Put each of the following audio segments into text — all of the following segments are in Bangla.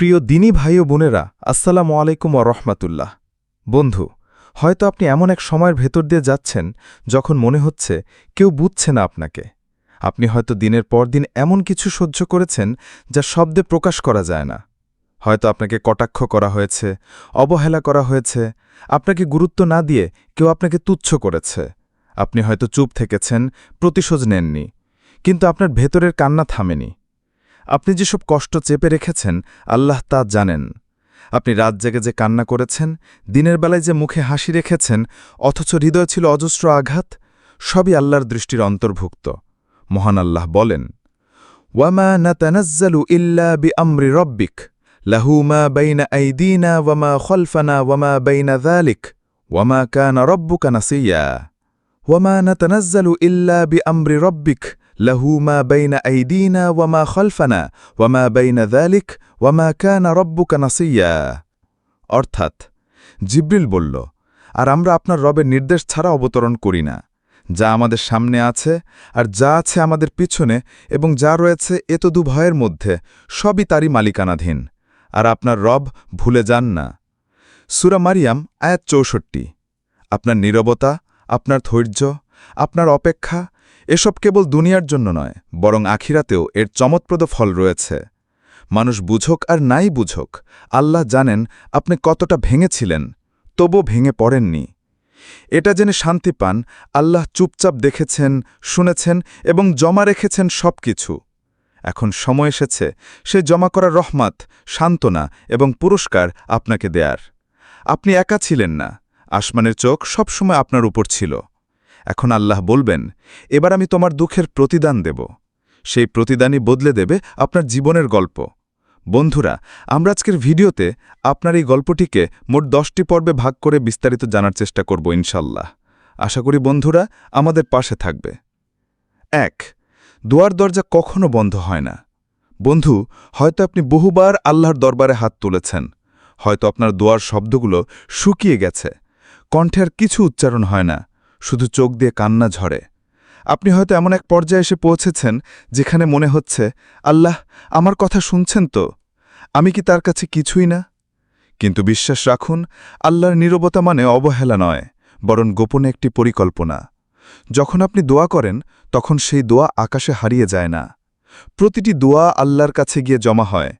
প্রিয় দিনী ভাই ও বোনেরা, আসসালামু আলাইকুম রহমাতুল্লাহ। বন্ধু, হয়তো আপনি এমন এক সময়ের ভেতর দিয়ে যাচ্ছেন যখন মনে হচ্ছে কেউ বুঝছে না আপনাকে। আপনি হয়তো দিনের পর দিন এমন কিছু সহ্য করেছেন যা শব্দে প্রকাশ করা যায় না। হয়তো আপনাকে কটাক্ষ করা হয়েছে, অবহেলা করা হয়েছে, আপনাকে গুরুত্ব না দিয়ে কেউ আপনাকে তুচ্ছ করেছে। আপনি হয়তো চুপ থেকেছেন, প্রতিশোধ নেননি, কিন্তু আপনার ভেতরের কান্না থামেনি। আপনি যেসব কষ্ট চেপে রেখেছেন, আল্লাহ তা জানেন। আপনি রাত জেগে যে কান্না করেছেন, দিনের বেলায় যে মুখে হাসি রেখেছেন, অথচ হৃদয় ছিল অজস্র আঘাত, সবই আল্লাহর দৃষ্টির অন্তর্ভুক্ত। মহান আল্লাহ বলেন, ওয়ামা নাতানাজ্জালু ইল্লা বিআমরি রব্বিক, লাহু মা বাইনা আইদিনা ওয়ামা খলফানা ওয়ামা বাইনা যালিক ওয়ামা কানা রব্বুকা নাসিয়া। ওয়ামা নাতানাজ্জালু ইল্লা বিআমরি রব্বিক له মা بين أيدينا وما খলফানা وما بين ذلك وما كان ربك نصيا অর্থাৎ, জিব্রিল বলল, আর আমরা আপনার রবের নির্দেশ ছাড়া অবতরণ করি না। যা আমাদের সামনে আছে আর যা আছে আমাদের পিছনে এবং যা রয়েছে এত দু দুভয়ের মধ্যে, সবই তারই মালিকানাধীন। আর আপনার রব ভুলে যান না। সুরা মারিয়াম, আয়াত চৌষট্টি। আপনার নীরবতা, আপনার ধৈর্য, আপনার অপেক্ষা এসব কেবল দুনিয়ার জন্য নয়, বরং আখিরাতেও এর চমৎপ্রদ ফল রয়েছে। মানুষ বুঝোক আর নাই বুঝোক, আল্লাহ জানেন আপনি কতটা ভেঙেছিলেন তবু ভেঙে পড়েননি। এটা জেনে শান্তি পান, আল্লাহ চুপচাপ দেখেছেন, শুনেছেন এবং জমা রেখেছেন সব কিছু এখন সময় এসেছে, সে জমা করা রহমাত, সান্ত্বনা এবং পুরস্কার আপনাকে দেয়ার। আপনি একা ছিলেন না, আসমানের চোখ সবসময় আপনার উপর ছিল। এখন আল্লাহ বলবেন, এবার আমি তোমার দুঃখের প্রতিদান দেব। সেই প্রতিদানই বদলে দেবে আপনার জীবনের গল্প। বন্ধুরা, আমরা আজকের ভিডিওতে আপনার এই গল্পটিকে মোট দশটি পর্বে ভাগ করে বিস্তারিত জানার চেষ্টা করব ইনশাল্লাহ। আশা করি বন্ধুরা আমাদের পাশে থাকবে। এক, দোয়ার দরজা কখনো বন্ধ হয় না। বন্ধু, হয়তো আপনি বহুবার আল্লাহর দরবারে হাত তুলেছেন। হয়তো আপনার দোয়ার শব্দগুলো শুকিয়ে গেছে। কণ্ঠের কিছু উচ্চারণ হয় না। শুধু চোখ দিয়ে কান্না ঝরে। আপনি হয়তো এমন এক পর্যায়ে এসে পৌঁছেছেন যেখানে মনে হচ্ছে, আল্লাহ, আমার কথা শুনছেন তো? আমি কি তার কাছে কিছুই না? কিন্তু বিশ্বাস রাখুন, আল্লাহর নীরবতা মানে অবহেলা নয়, বরং গোপনে একটি পরিকল্পনা। যখন আপনি দোয়া করেন, তখন সেই দোয়া আকাশে হারিয়ে যায় না। প্রতিটি দোয়া আল্লাহর কাছে গিয়ে জমা হয়।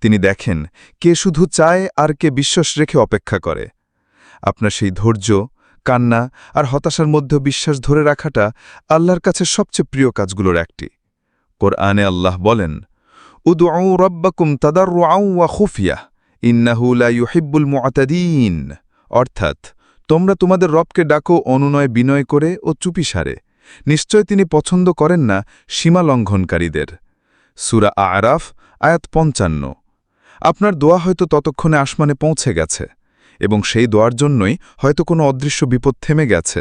তিনি দেখেন, কে শুধু চায় আর কে বিশ্বাস রেখে অপেক্ষা করে। আপনার সেই ধৈর্য কান্না আর হতাশার মধ্যে বিশ্বাস ধরে রাখাটা আল্লাহর কাছে সবচেয়ে প্রিয় কাজগুলোর একটি। কোরআনে আল্লাহ বলেন উদউ রব্বাকুম তাদার ওয়া খুফিয়া, ইন্নাহু লা ইউহিব্বুল মুআতাদিন। অর্থাৎ, তোমরা তোমাদের রবকে ডাকো অনুনয় বিনয় করে ও চুপি সারে। নিশ্চয় তিনি পছন্দ করেন না সীমা লঙ্ঘনকারীদের সুরা আরাফ, আয়াত পঞ্চান্ন। আপনার দোয়া হয়তো ততক্ষণে আসমানে পৌঁছে গেছে। এবং সেই দোয়ার জন্যই হয়তো কোনো অদৃশ্য বিপদ থেমে গেছে।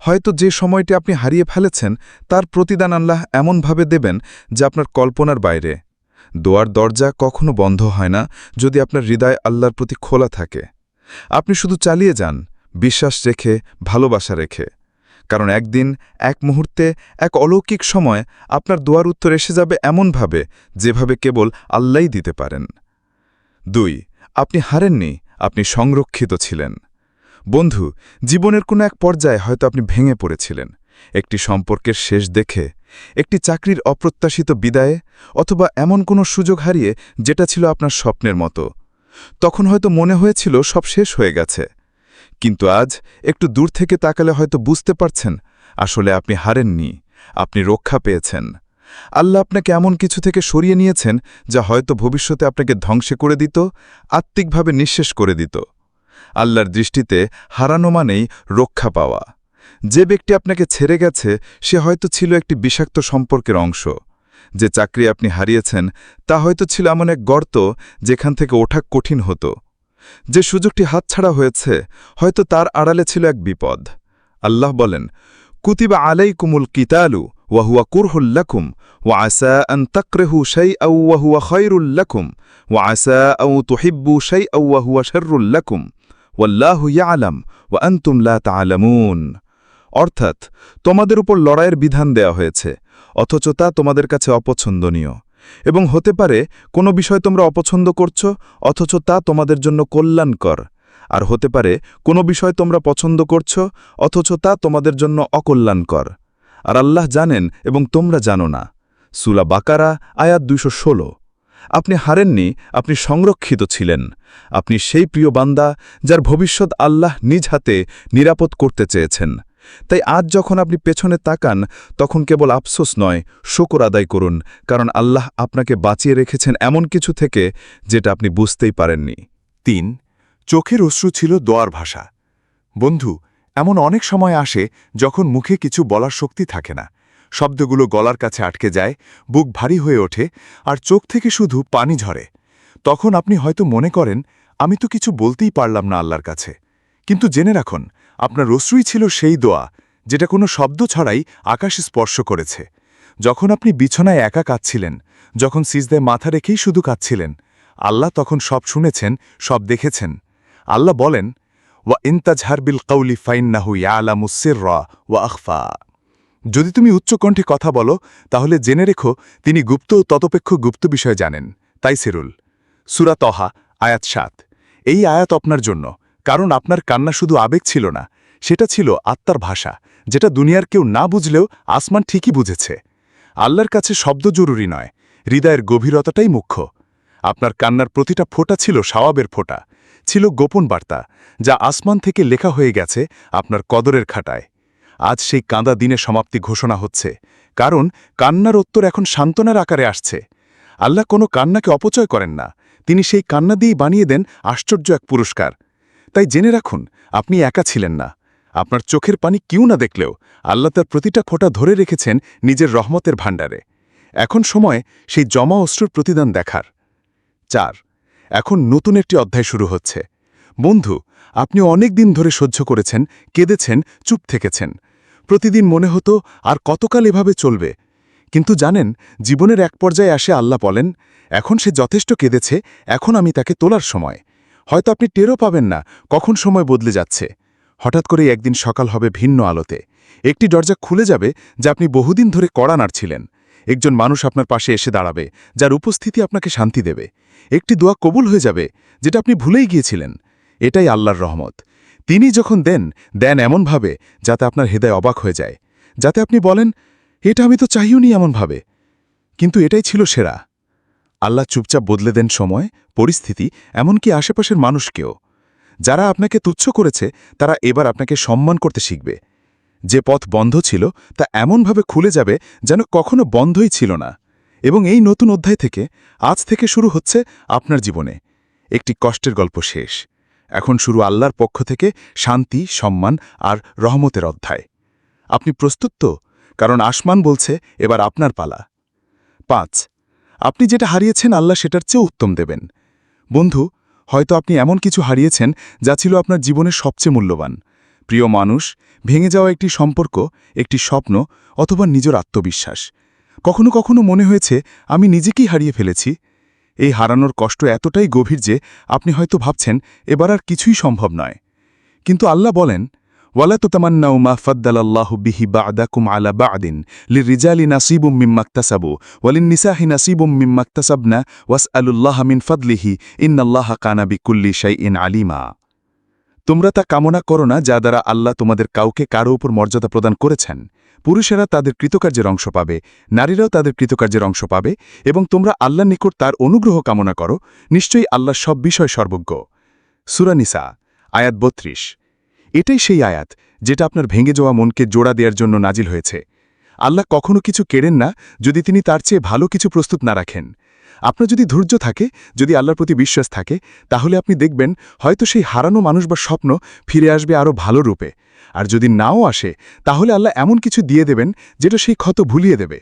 হয়তো যে সময়টি আপনি হারিয়ে ফেলেছেন, তার প্রতিদান আল্লাহ এমনভাবে দেবেন যা আপনার কল্পনার বাইরে। দোয়ার দরজা কখনো বন্ধ হয় না যদি আপনার হৃদয় আল্লাহর প্রতি খোলা থাকে। আপনি শুধু চালিয়ে যান, বিশ্বাস রেখে, ভালোবাসা রেখে। কারণ একদিন, এক মুহূর্তে, এক অলৌকিক সময় আপনার দোয়ার উত্তর এসে যাবে এমনভাবে যেভাবে কেবল আল্লাহই দিতে পারেন। দুই, আপনি হারেননি আপনি সংরক্ষিত ছিলেন। বন্ধু, জীবনের কোনো এক পর্যায়ে হয়তো আপনি ভেঙে পড়েছিলেন। একটি সম্পর্কের শেষ দেখে, একটি চাকরির অপ্রত্যাশিত বিদায়ে, অথবা এমন কোনো সুযোগ হারিয়ে যেটা ছিল আপনার স্বপ্নের মতো। তখন হয়তো মনে হয়েছিল সব শেষ হয়ে গেছে। কিন্তু আজ একটু দূর থেকে তাকালে হয়তো বুঝতে পারছেন, আসলে আপনি হারেননি, আপনি রক্ষা পেয়েছেন। আল্লাহ আপনাকে এমন কিছু থেকে সরিয়ে নিয়েছেন যা হয়তো ভবিষ্যতে আপনাকে ধ্বংসে করে দিত, আত্মিকভাবে নিঃশেষ করে দিত। আল্লাহর দৃষ্টিতে হারানো মানেই রক্ষা পাওয়া। যে ব্যক্তি আপনাকে ছেড়ে গেছে, সে হয়তো ছিল একটি বিষাক্ত সম্পর্কের অংশ। যে চাকরি আপনি হারিয়েছেন, তা হয়তো ছিল এমন এক গর্ত যেখান থেকে ওঠা কঠিন হতো। যে সুযোগটি হাতছাড়া হয়েছে, হয়তো তার আড়ালে ছিল এক বিপদ। আল্লাহ বলেন, কুতিবা আলাই কুমুল কিতালু ওয়াহুয়া কুরহুল্লাকুম ওয়া আসা আন তাকরেহু সেই আউ্বাহুয়া খৈরুল্লাকুম ওয়া আসা আউ তোহিব্বু সেই আউ্বাহুয়া শর্রুল্লাকুম ওয়াল্লাহু ইয়ালাম ওয়া আন্তুমলা তালামুন অর্থাৎ, তোমাদের উপর লড়াইয়ের বিধান দেয়া হয়েছে, অথচ তা তোমাদের কাছে অপছন্দনীয়। এবং হতে পারে, কোনো বিষয় তোমরা অপছন্দ করছ, অথচ তা তোমাদের জন্য কল্যাণকর। আর হতে পারে, কোনো বিষয় তোমরা পছন্দ করছ, অথচ তা তোমাদের জন্য অকল্যাণকর। আর আল্লাহ জানেন এবং তোমরা জানো না। সুলা বাকারা, আয়াত দুইশো ষোলো। আপনি হারেননি, আপনি সংরক্ষিত ছিলেন। আপনি সেই প্রিয় বান্দা যার ভবিষ্যৎ আল্লাহ নিজ হাতে নিরাপদ করতে চেয়েছেন। তাই আজ যখন আপনি পেছনে তাকান, তখন কেবল আফসোস নয়, শকর আদায় করুন, কারণ আল্লাহ আপনাকে বাঁচিয়ে রেখেছেন এমন কিছু থেকে যেটা আপনি বুঝতেই পারেননি। তিন, চোখের অশ্রু ছিল দোয়ার ভাষা। বন্ধু এমন অনেক সময় আসে যখন মুখে কিছু বলার শক্তি থাকে না। শব্দগুলো গলার কাছে আটকে যায়, বুক ভারী হয়ে ওঠে, আর চোখ থেকে শুধু পানি ঝরে। তখন আপনি হয়তো মনে করেন, আমি তো কিছু বলতেই পারলাম না আল্লাহর কাছে। কিন্তু জেনে রাখুন, আপনার অশ্রুই ছিল সেই দোয়া, যেটা কোনো শব্দ ছাড়াই আকাশে স্পর্শ করেছে। যখন আপনি বিছানায় একা কাঁদছিলেন, যখন সিজদায় মাথা রেখেই শুধু কাঁদছিলেন, আল্লাহ তখন সব শুনেছেন, সব দেখেছেন। আল্লাহ বলেন ওয়া ইন্তাজহার বিল কৌলি ফাইন্নাহু ইয়ালামুসির র আখফা যদি তুমি উচ্চকণ্ঠে কথা বলো, তাহলে জেনে রেখো, তিনি গুপ্ত ও ততপেক্ষ গুপ্ত বিষয় জানেন। তাই সিরুল। সুরা তহা, আয়াত সাত। এই আয়াত আপনার জন্য, কারণ আপনার কান্না শুধু আবেগ ছিল না, সেটা ছিল আত্মার ভাষা, যেটা দুনিয়ার কেউ না বুঝলেও আসমান ঠিকই বুঝেছে। আল্লাহর কাছে শব্দ জরুরি নয়, হৃদয়ের গভীরতাটাই মুখ্য। আপনার কান্নার প্রতিটা ফোঁটা ছিল সাওয়াবের ফোঁটা ছিল গোপন বার্তা, যা আসমান থেকে লেখা হয়ে গেছে আপনার কদরের খাটায়। আজ সেই কাঁদা দিনে সমাপ্তি ঘোষণা হচ্ছে, কারণ কান্নার উত্তর এখন সান্ত্বনার আকারে আসছে। আল্লাহ কোনো কান্নাকে অপচয় করেন না, তিনি সেই কান্না দিয়েই বানিয়ে দেন আশ্চর্য এক পুরস্কার। তাই জেনে রাখুন, আপনি একা ছিলেন না। আপনার চোখের পানি কিউ না দেখলেও আল্লাহ তার প্রতিটা ফোঁটা ধরে রেখেছেন নিজের রহমতের ভাণ্ডারে। এখন সময় সেই জমা অশ্রুর প্রতিদান দেখার। চার এখন নতুন একটি অধ্যায় শুরু হচ্ছে। বন্ধু, আপনি অনেক দিন ধরে সহ্য করেছেন, কেঁদেছেন, চুপ থেকেছেন। প্রতিদিন মনে হতো, আর কতকাল এভাবে চলবে? কিন্তু জানেন, জীবনের এক পর্যায়ে আসে আল্লাহ বলেন, এখন সে যথেষ্ট কেঁদেছে, এখন আমি তাকে তোলার সময়। হয়তো আপনি টেরও পাবেন না, কখন সময় বদলে যাচ্ছে। হঠাৎ করেই একদিন সকাল হবে ভিন্ন আলোতে। একটি দরজা খুলে যাবে, যা আপনি বহুদিন ধরে কড়া নাড়ছিলেন। একজন মানুষ আপনার পাশে এসে দাঁড়াবে, যার উপস্থিতি আপনাকে শান্তি দেবে। একটি দোয়া কবুল হয়ে যাবে, যেটা আপনি ভুলেই গিয়েছিলেন। এটাই আল্লাহর রহমত। তিনি যখন দেন দেন এমনভাবে যাতে আপনার হৃদয় অবাক হয়ে যায়। যাতে আপনি বলেন, এটা আমি তো চাইওনি এমনভাবে। কিন্তু এটাই ছিল সেরা। আল্লাহ চুপচাপ বদলে দেন সময়, পরিস্থিতি, এমনকি আশেপাশের মানুষকেও। যারা আপনাকে তুচ্ছ করেছে, তারা এবার আপনাকে সম্মান করতে শিখবে। যে পথ বন্ধ ছিল তা এমনভাবে খুলে যাবে যেন কখনো বন্ধই ছিল না। এবং এই নতুন অধ্যায় থেকে, আজ থেকে শুরু হচ্ছে আপনার জীবনে। একটি কষ্টের গল্প শেষ। এখন শুরু আল্লাহর পক্ষ থেকে শান্তি, সম্মান আর রহমতের অধ্যায়। আপনি প্রস্তুত তো? কারণ আসমান বলছে, এবার আপনার পালা। পাঁচ, আপনি যেটা হারিয়েছেন আল্লাহ সেটার চেয়ে উত্তম দেবেন। বন্ধু, হয়তো আপনি এমন কিছু হারিয়েছেন যা ছিল আপনার জীবনের সবচেয়ে মূল্যবান। প্রিয় মানুষ, ভেঙে যাওয়া একটি সম্পর্ক, একটি স্বপ্ন অথবা নিজের আত্মবিশ্বাস। কখনো কখনো মনে হয়েছে, আমি নিজেকেই হারিয়ে ফেলেছি। এই হারানোর কষ্ট এতটাই গভীর যে আপনি হয়তো ভাবছেন, এবার আর কিছুই সম্ভব নয়। কিন্তু আল্লাহ বলেন, ওয়ালা তো তামান্নাউ মা ফদ্দালাল্লাহ বিহি বাদাকুম আলা বাদিন লিরিজালি নাসিবুম মিম্মাক্তাসাবু ওয়ালিন নিসাহি নাসিবুম ওয়াস আলুল্লাহ মিন ফদলিহি ইন্নাল্লাহ কানা বিকুল্লি শাইইন আলিমা। তোমরা তা কামনা করো না যা দ্বারা আল্লাহ তোমাদের কাউকে কারও উপর মর্যাদা প্রদান করেছেন। পুরুষেরা তাদের কৃতকার্যের অংশ পাবে, নারীরাও তাদের কৃতকার্যের অংশ পাবে, এবং তোমরা আল্লাহ নিকট তার অনুগ্রহ কামনা করো। নিশ্চয়ই আল্লাহ সব বিষয় সর্বজ্ঞ। সুরানিসা আয়াত বত্রিশ। এটাই সেই আয়াত যেটা আপনার ভেঙে যাওয়া মনকে জোড়া দেওয়ার জন্য নাজিল হয়েছে। আল্লাহ কখনো কিছু কেড়েন না যদি তিনি তার চেয়ে ভালো কিছু প্রস্তুত না রাখেন। আপনার যদি ধৈর্য থাকে, যদি আল্লাহর প্রতি বিশ্বাস থাকে, তাহলে আপনি দেখবেন হয়তো সেই হারানো মানুষ বা স্বপ্ন ফিরে আসবে আরও ভালো রূপে। আর যদি নাও আসে, তাহলে আল্লাহ এমন কিছু দিয়ে দেবেন যেটা সেই ক্ষত ভুলিয়ে দেবে।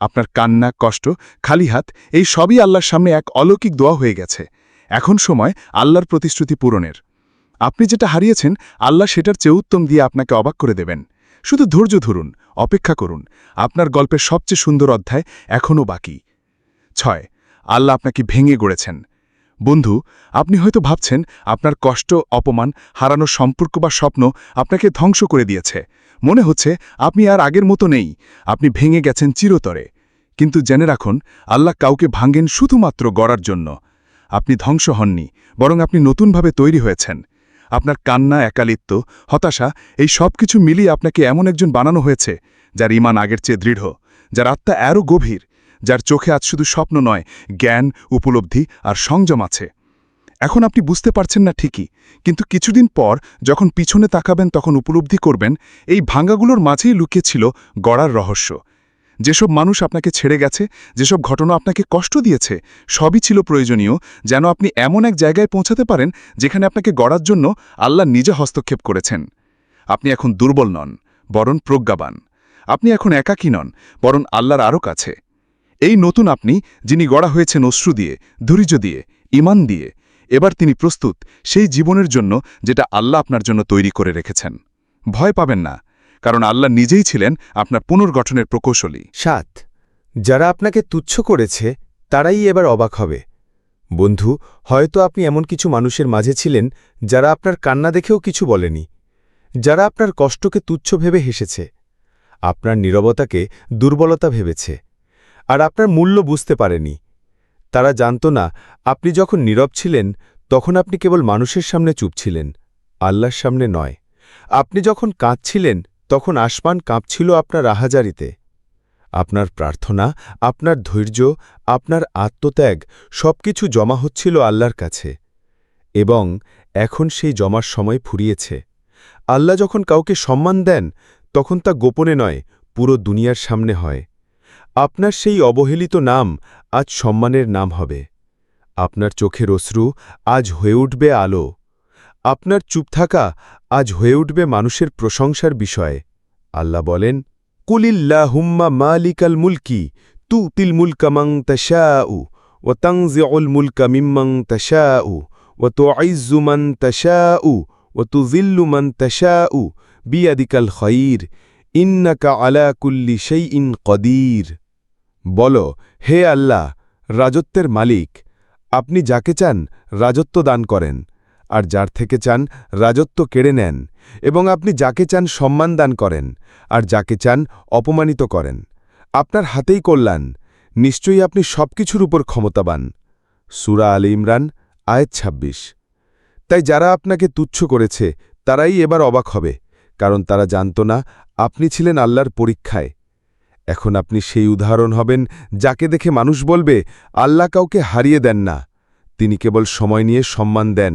আপনার কান্না, কষ্ট, খালি হাত, এই সবই আল্লাহর সামনে এক অলৌকিক দোয়া হয়ে গেছে। এখন সময় আল্লাহর প্রতিশ্রুতি পূরণের। আপনি যেটা হারিয়েছেন, আল্লাহ সেটার চেয়ে উত্তম দিয়ে আপনাকে অবাক করে দেবেন। শুধু ধৈর্য ধরুন, অপেক্ষা করুন। আপনার গল্পের সবচেয়ে সুন্দর অধ্যায় এখনও বাকি। ছয় আল্লাহ আপনাকে ভেঙে গড়েছেন। বন্ধু, আপনি হয়তো ভাবছেন আপনার কষ্ট, অপমান, হারানো সম্পর্ক বা স্বপ্ন আপনাকে ধ্বংস করে দিয়েছে। মনে হচ্ছে আপনি আর আগের মতো নেই। আপনি ভেঙে গেছেন চিরতরে। কিন্তু জেনে রাখুন, আল্লাহ কাউকে ভাঙ্গেন শুধুমাত্র গড়ার জন্য। আপনি ধ্বংস হননি, বরং আপনি নতুনভাবে তৈরি হয়েছেন। আপনার কান্না, একালিত্ব, হতাশা, এই সব কিছু মিলিয়ে আপনাকে এমন একজন বানানো হয়েছে, যার ইমান আগের চেয়ে দৃঢ়, যার আত্মা আরও গভীর। যার চোখে আজ শুধু স্বপ্ন নয়, জ্ঞান, উপলব্ধি আর সংযম আছে। এখন আপনি বুঝতে পারছেন না ঠিকই, কিন্তু কিছুদিন পর যখন পিছনে তাকাবেন তখন উপলব্ধি করবেন, এই ভাঙ্গাগুলোর মাঝেই লুকিয়েছিল গড়ার রহস্য। যেসব মানুষ আপনাকে ছেড়ে গেছে, যেসব ঘটনা আপনাকে কষ্ট দিয়েছে, সবই ছিল প্রয়োজনীয় যেন আপনি এমন এক জায়গায় পৌঁছাতে পারেন যেখানে আপনাকে গড়ার জন্য আল্লাহ নিজে হস্তক্ষেপ করেছেন। আপনি এখন দুর্বল নন, বরং প্রজ্ঞাবান। আপনি এখন একাকী নন, বরং আল্লাহর আরও কাছে। এই নতুন আপনি, যিনি গড়া হয়েছেন অশ্রু দিয়ে, ধৈর্য দিয়ে ইমান দিয়ে, এবার তিনি প্রস্তুত সেই জীবনের জন্য যেটা আল্লাহ আপনার জন্য তৈরি করে রেখেছেন। ভয় পাবেন না, কারণ আল্লাহ নিজেই ছিলেন আপনার পুনর্গঠনের প্রকৌশলী। সাত, যারা আপনাকে তুচ্ছ করেছে, তারাই এবার অবাক হবে। বন্ধু, হয়তো আপনি এমন কিছু মানুষের মাঝে ছিলেন, যারা আপনার কান্না দেখেও কিছু বলেনি, যারা আপনার কষ্টকে তুচ্ছ ভেবে হেসেছে, আপনার নীরবতাকে দুর্বলতা ভেবেছে। আর আপনার মূল্য বুঝতে পারেনি। তারা জানত না, আপনি যখন নীরব ছিলেন, তখন আপনি কেবল মানুষের সামনে চুপ ছিলেন, আল্লাহর সামনে নয়। আপনি যখন কাঁদছিলেন, তখন আসমান কাঁপছিল আপনার আহাজারিতে। আপনার প্রার্থনা, আপনার ধৈর্য, আপনার আত্মত্যাগ সবকিছু জমা হচ্ছিল আল্লাহর কাছে। এবং এখন সেই জমার সময় ফুরিয়েছে। আল্লাহ যখন কাউকে সম্মান দেন, তখন তা গোপনে নয়, পুরো দুনিয়ার সামনে হয়। আপনার সেই অবহেলিত নাম আজ সম্মানের নাম হবে। আপনার চোখের অশ্রু আজ হয়ে উঠবে আলো। আপনার চুপ থাকা আজ হয়ে উঠবে মানুষের প্রশংসার বিষয়ে। আল্লাহ বলেন কুলিল্লা হুম্মা মালিকাল মুলকি তু তিল মুলকা মং তশাউ ও তংজিউল মুলকা মিম্মং তশাউ ও তো আইজু মন তশাউ ও তু জিল্লু মন তশাউ বিয়াদিকাল খয়ির ইন্নাকা আলা কুল্লি সেই ইন কদির। বল, হে আল্লাহ, রাজত্বের মালিক, আপনি যাকে চান রাজত্ব দান করেন, আর যার থেকে চান রাজত্ব কেড়ে নেন, এবং আপনি যাকে চান সম্মান দান করেন, আর যাকে চান অপমানিত করেন। আপনার হাতেই কল্যাণ, নিশ্চয়ই আপনি সবকিছুর উপর ক্ষমতাবান। সুরা আলী ইমরান, আয়েত ২৬ তাই যারা আপনাকে তুচ্ছ করেছে, তারাই এবার অবাক হবে, কারণ তারা জানত না, আপনি ছিলেন আল্লাহর পরীক্ষায়। এখন আপনি সেই উদাহরণ হবেন যাকে দেখে মানুষ বলবে, আল্লাহ কাউকে হারিয়ে দেন না। তিনি কেবল সময় নিয়ে সম্মান দেন।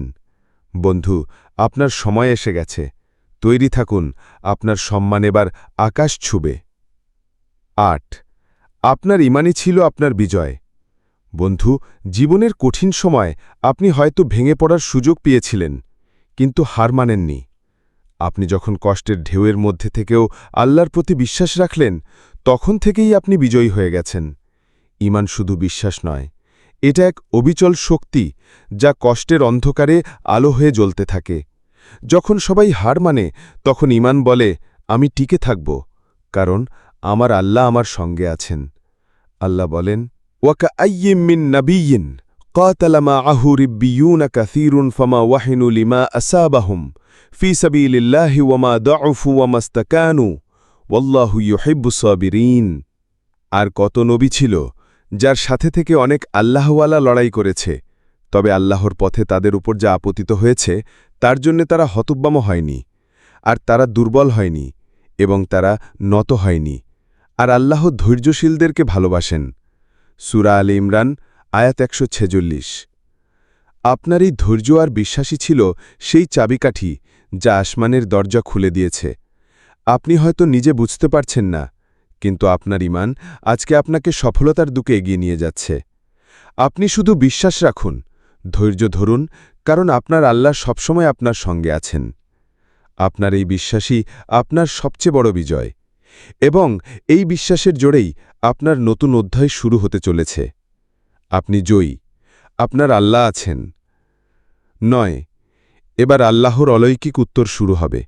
বন্ধু, আপনার সময় এসে গেছে। তৈরি থাকুন, আপনার সম্মান এবার আকাশ ছুবে। আট, আপনার ইমানই ছিল আপনার বিজয়। বন্ধু, জীবনের কঠিন সময় আপনি হয়তো ভেঙে পড়ার সুযোগ পেয়েছিলেন, কিন্তু হার মানেননি। আপনি যখন কষ্টের ঢেউয়ের মধ্যে থেকেও আল্লাহর প্রতি বিশ্বাস রাখলেন, তখন থেকেই আপনি বিজয়ী হয়ে গেছেন। ইমান শুধু বিশ্বাস নয়, এটা এক অবিচল শক্তি যা কষ্টের অন্ধকারে আলো হয়ে জ্বলতে থাকে। যখন সবাই হার মানে তখন ইমান বলে, আমি টিকে থাকব, কারণ আমার আল্লাহ আমার সঙ্গে আছেন। আল্লাহ বলেন ওয়াকা আইয়িম মিন নাবিয়িন قاتل معه ربيون كثير فما وحنوا لما أسابهم في سبيل الله وما ضعفوا وما استكانوا والله يحب الصابرين আর কত নবী ছিল যার সাথে থেকে অনেক আল্লাহওয়ালা লড়াই করেছে তবে আল্লাহর পথে তাদের উপর যা আপতিত হয়েছে তার জন্য তারা হতব্যাম হয়নি আর তারা দুর্বল হয়নি এবং তারা নত হয়নি আর আল্লাহ ধৈর্যশীলদেরকে ভালোবাসেন সুরা আল ইমরান আয়াত একশো ছেচল্লিশ। আপনার এই ধৈর্য আর বিশ্বাসী ছিল সেই চাবিকাঠি যা আসমানের দরজা খুলে দিয়েছে। আপনি হয়তো নিজে বুঝতে পারছেন না, কিন্তু আপনার ইমান আজকে আপনাকে সফলতার দিকে এগিয়ে নিয়ে যাচ্ছে। আপনি শুধু বিশ্বাস রাখুন, ধৈর্য ধরুন, কারণ আপনার আল্লাহ সবসময় আপনার সঙ্গে আছেন। আপনার এই বিশ্বাসই আপনার সবচেয়ে বড় বিজয়, এবং এই বিশ্বাসের জোরেই আপনার নতুন অধ্যায় শুরু হতে চলেছে। আপনি জয়ী। আপনার আল্লাহ আছেন। নয়, এবার আল্লাহর অলৌকিক উত্তর শুরু হবে।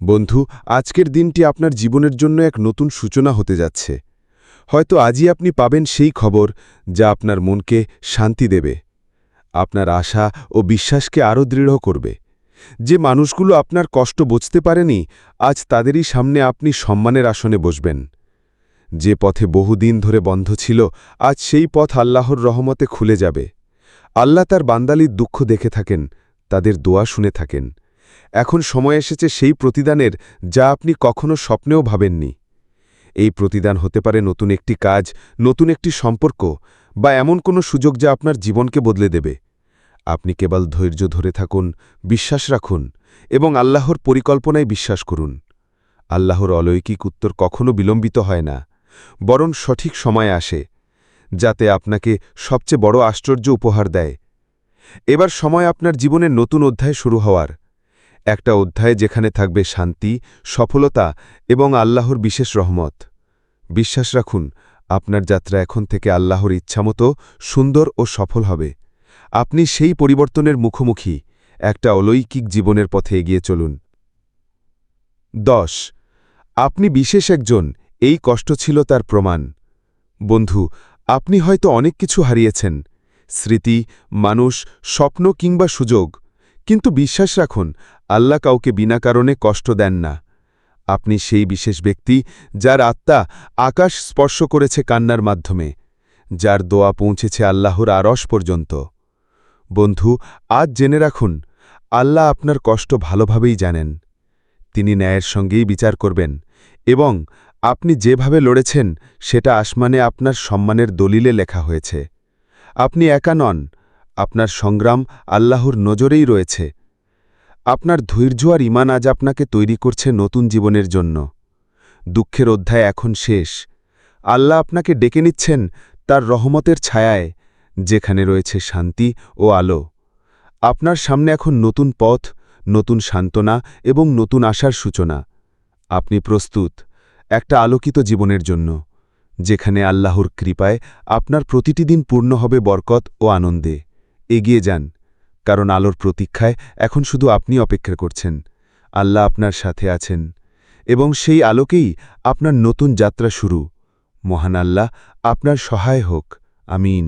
বন্ধু, আজকের দিনটি আপনার জীবনের জন্য এক নতুন সূচনা হতে যাচ্ছে। হয়তো আজই আপনি পাবেন সেই খবর যা আপনার মনকে শান্তি দেবে। আপনার আশা ও বিশ্বাসকে আরও দৃঢ় করবে। যে মানুষগুলো আপনার কষ্ট বুঝতে পারেনি, আজ তাদেরই সামনে আপনি সম্মানের আসনে বসবেন। যে পথে বহুদিন ধরে বন্ধ ছিল, আজ সেই পথ আল্লাহর রহমতে খুলে যাবে। আল্লাহ তার বান্দালির দুঃখ দেখে থাকেন, তাদের দোয়া শুনে থাকেন। এখন সময় এসেছে সেই প্রতিদানের, যা আপনি কখনো স্বপ্নেও ভাবেননি। এই প্রতিদান হতে পারে নতুন একটি কাজ, নতুন একটি সম্পর্ক, বা এমন কোনো সুযোগ যা আপনার জীবনকে বদলে দেবে। আপনি কেবল ধৈর্য ধরে থাকুন, বিশ্বাস রাখুন, এবং আল্লাহর পরিকল্পনায় বিশ্বাস করুন। আল্লাহর অলৌকিক উত্তর কখনো বিলম্বিত হয় না। বরং সঠিক সময় আসে, যাতে আপনাকে সবচেয়ে বড় আশ্চর্য উপহার দেয়। এবার সময় আপনার জীবনের নতুন অধ্যায় শুরু হওয়ার। একটা অধ্যায় যেখানে থাকবে শান্তি, সফলতা এবং আল্লাহর বিশেষ রহমত। বিশ্বাস রাখুন, আপনার যাত্রা এখন থেকে আল্লাহর ইচ্ছামতো সুন্দর ও সফল হবে। আপনি সেই পরিবর্তনের মুখোমুখি একটা অলৌকিক জীবনের পথে এগিয়ে চলুন। দশ, আপনি বিশেষ একজন এই কষ্ট ছিল তার প্রমাণ। বন্ধু, আপনি হয়তো অনেক কিছু হারিয়েছেন, স্মৃতি, মানুষ, স্বপ্ন কিংবা সুযোগ। কিন্তু বিশ্বাস রাখুন, আল্লাহ কাউকে বিনা কারণে কষ্ট দেন না। আপনি সেই বিশেষ ব্যক্তি যার আত্মা আকাশ স্পর্শ করেছে কান্নার মাধ্যমে, যার দোয়া পৌঁছেছে আল্লাহর আরস পর্যন্ত। বন্ধু, আজ জেনে রাখুন, আল্লাহ আপনার কষ্ট ভালোভাবেই জানেন। তিনি ন্যায়ের সঙ্গেই বিচার করবেন এবং আপনি যেভাবে লড়েছেন, সেটা আসমানে আপনার সম্মানের দলিলে লেখা হয়েছে। আপনি একা নন, আপনার সংগ্রাম আল্লাহর নজরেই রয়েছে। আপনার ধৈর্য আর ইমান আজ আপনাকে তৈরি করছে নতুন জীবনের জন্য। দুঃখের অধ্যায় এখন শেষ। আল্লাহ আপনাকে ডেকে নিচ্ছেন তার রহমতের ছায়ায়, যেখানে রয়েছে শান্তি ও আলো। আপনার সামনে এখন নতুন পথ, নতুন সান্ত্বনা এবং নতুন আশার সূচনা। আপনি প্রস্তুত। একটা আলোকিত জীবনের জন্য, যেখানে আল্লাহর কৃপায় আপনার প্রতিটি দিন পূর্ণ হবে বরকত ও আনন্দে। এগিয়ে যান, কারণ আলোর প্রতীক্ষায় এখন শুধু আপনি অপেক্ষা করছেন, আল্লাহ আপনার সাথে আছেন, এবং সেই আলোকেই আপনার নতুন যাত্রা শুরু। মহান আল্লাহ আপনার সহায় হোক, আমিন।